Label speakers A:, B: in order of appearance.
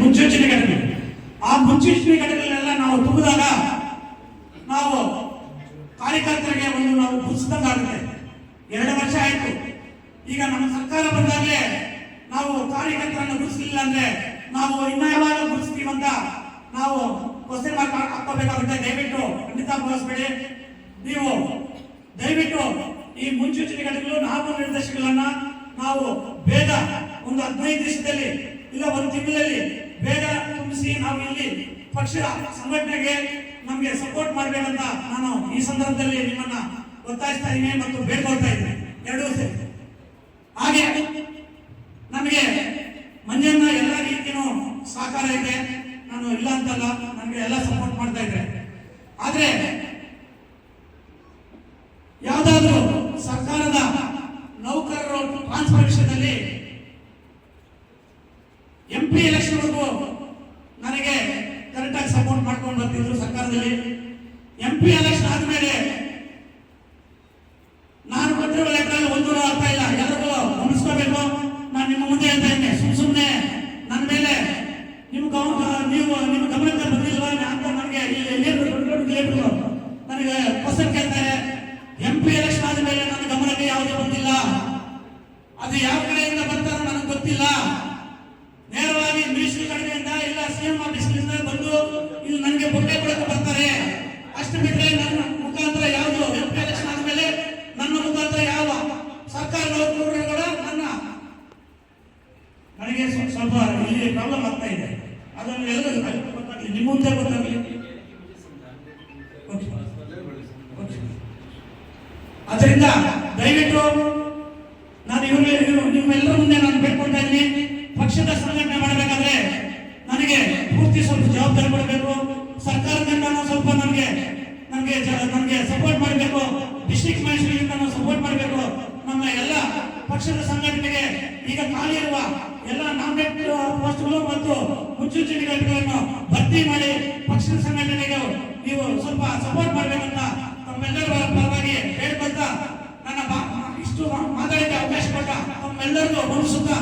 A: ಮುನ್ಸೂಚನೆ ಘಟನೆ. ಆ ಮುನ್ಸೂಚನೆ ಘಟನೆಗಳನ್ನೆಲ್ಲ ನಾವು ತುಂಬಿದಾಗ ನಾವು ಕಾರ್ಯಕರ್ತರಿಗೆ ಒಂದು ನಾವು ಗುರುತಿಸಿದಂಗಾಗುತ್ತೆ ಎರಡು ವರ್ಷ ಆಯ್ತು. ಈಗ ನಮ್ಮ ಸರ್ಕಾರ ಬಂದಾಗಲೇ ನಾವು ಕಾರ್ಯಕರ್ತರನ್ನು ಗುರುತಿಸಲಿಲ್ಲ ಅಂದ್ರೆ ನಾವು ಇನ್ನ ಯಾವಾಗ ಅಂತ ನಾವು ಕ್ವಶನ್ ಮಾರ್ಕ್ ಹಾಕೋಬೇಕಾಗುತ್ತೆ ದಯವಿಟ್ಟು ಖಂಡಿತ ಬಳಸಬೇಡಿ ನೀವು ದಯವಿಟ್ಟು ಈ ಮುನ್ಸೂಚನೆ ಘಟನೆಗಳು ನಾಮ ನಿರ್ದೇಶಗಳನ್ನ ನಾವು ಬೇಗ ಒಂದು ಹದಿನೈದು ದಿವಸದಲ್ಲಿ, ಇಲ್ಲ ಒಂದು ತಿಂಗಳಲ್ಲಿ ಬೇಗ ತುಂಬಿಸಿ ನಾವು ಇಲ್ಲಿ ಪಕ್ಷ ಸಂಘಟನೆಗೆ ನಮಗೆ ಸಪೋರ್ಟ್ ಮಾಡಬೇಕಂತ ನಾನು ಈ ಸಂದರ್ಭದಲ್ಲಿ ನಿಮ್ಮನ್ನ ಒತ್ತಾಯಿಸ್ತಾ ಇದ್ದೀನಿ ಮತ್ತು ಬೇಡ್ಕೊಳ್ತಾ ಇದ್ದೀನಿ. ಎರಡೂ ಸೇರಿ ಹಾಗೆ ನಮಗೆ ಮಂಜಣ್ಣ ಎಲ್ಲ ರೀತಿಯೂ ಸಹಕಾರ ಇದೆ. ನಾನು ಇಲ್ಲ ಅಂತಲ್ಲ ನನಗೆ ಎಲ್ಲ ಸಪೋರ್ಟ್ ಮಾಡ್ತಾ ಇದ್ದಾರೆ. ಆದ್ರೆ ಯಾವುದಾದ್ರೂ ಸರ್ಕಾರದ ನೌಕರರು ಟ್ರಾನ್ಸ್ಫರ್ ವಿಷಯದಲ್ಲಿ ಎಲೆಕ್ಷನ್ ಪಿ ಎಲೆಕ್ಷನ್ವರೆಗೂ ನನಗೆ ಕರೆಕ್ಟಾಗಿ ಸಪೋರ್ಟ್ ಮಾಡ್ಕೊಂಡು ಬರ್ತಿದ್ರು ಸರ್ಕಾರದಲ್ಲಿ. ಎಂ ಪಿ ಎಲೆಕ್ಷನ್ ಆದ್ಮೇಲೆ ನಾನು ಕೊಟ್ಟಿರುವ ಲೆಟರ್ ಒಂದು ಅರ್ಥ ಇಲ್ಲ, ಎಲ್ಲರಿಗೂ ಗಮನಿಸ್ಕೋಬೇಕು ನಾನು ನಿಮ್ಮ ಮುಂದೆ ಹೇಳ್ತಾ ಇದ್ದೇನೆ ಸುಮ್ ಸುಮ್ಮನೆ ನನ್ನ ಮೇಲೆ ನಿಮ್ಮ ನೀವು, ನಿಮ್ಮ ಗಮನಕ್ಕೆ ಬಂದಿಲ್ವಾ? ಅಂತ ನನಗೆ ನನಗೆ ಕ್ವಶನ್ ಕೇಳ್ತಾರೆ. ಎಂ ಪಿ ಎಲೆಕ್ಷನ್ ಆದಮೇಲೆ ನನ್ನ ಗಮನಕ್ಕೆ ಯಾವುದೇ ಬಂದಿಲ್ಲ. ಅದು ಯಾವ ಕಡೆಯಿಂದ ಬರ್ತಾರೋ ನನಗೆ ಗೊತ್ತಿಲ್ಲ. ನೇರವಾಗಿ ಕಡಿಮೆಯಿಂದ ಎಲ್ಲ ಸಿಎಂ ಆಫೀಸ್ನಿಂದ ಬಂದು ಇಲ್ಲಿ ನನಗೆ ಬೊಟ್ಟೆ ಕೊಡಕ್ಕೆ ಬರ್ತಾರೆ. ಅಷ್ಟು ಬಿಟ್ಟರೆ ನನ್ನ ಮುಖಾಂತರ ಯಾವುದು? ಎಂ ಎಲೆಕ್ಷನ್ ಆದಮೇಲೆ ನನ್ನ ಮುಖಾಂತರ ಯಾವ? ಸರ್ಕಾರ ಕೂಡ ನನ್ನ. ನನಗೆ ಸ್ವ- ಸ್ವಲ್ಪ ಇಲ್ಲಿ ಪ್ರಾಬ್ಲಮ್ ಆಗ್ತಾ ಇದೆ. ಅದನ್ನು ಎಲ್ಲರೂ ಗೊತ್ತಾಗಲಿ ನಿಮ್ಮ ಮುಂದೆ ಗೊತ್ತಾಗಲಿ. ಅದರಿಂದ ದಯವಿಟ್ಟು ನಾನು ಇವರು ನಿಮ್ಮೆಲ್ಲರ ಮುಂದೆ ನಾನು ಬೇಡ್ಕೊಳ್ತಾ ಪಕ್ಷದ ಸಂಘಟನೆ ಪೂರ್ತಿ ಸ್ವಲ್ಪ ಜವಾಬ್ದಾರಿ ಕೊಡಬೇಕು ಸರ್ಕಾರದಿಂದ ಸ್ವಲ್ಪ ನಮಗೆ ನಮಗೆ ನಮಗೆ ಸಪೋರ್ಟ್ ಮಾಡಬೇಕು. ಡಿಸ್ಟ್ರಿಕ್ಟ್ ಮ್ಯಾಜಿಸ್ಟ್ರೇಟ್ ನಾವು ಸಪೋರ್ಟ್ ಮಾಡಬೇಕು. ನಮ್ಮ ಎಲ್ಲ ಪಕ್ಷದ ಸಂಘಟನೆಗೆ ಈಗ ಖಾಲಿ ಇರುವ ಎಲ್ಲ ನಾಮಿನೇಟ್ ಪೋಸ್ಟ್ಗಳು ಮತ್ತು ಮುಚ್ಚುಚಿನ ಭರ್ತಿ ಮಾಡಿ ಪಕ್ಷದ ಸಂಘಟನೆಗೆ ನೀವು ಸ್ವಲ್ಪ ಸಪೋರ್ಟ್ ಮಾಡಬೇಕಂತ ತಮ್ಮೆಲ್ಲರ ಪರವಾಗಿ ಹೇಳ್ಕೊಳ್ತಾ ನನ್ನ ಇಷ್ಟು ಮಾತಾಡಕ್ಕೆ ಅವಕಾಶ ಕೊಟ್ಟ ತಮ್ಮೆಲ್ಲರಿಗೂ ವಂಶಿಸುತ್ತಾ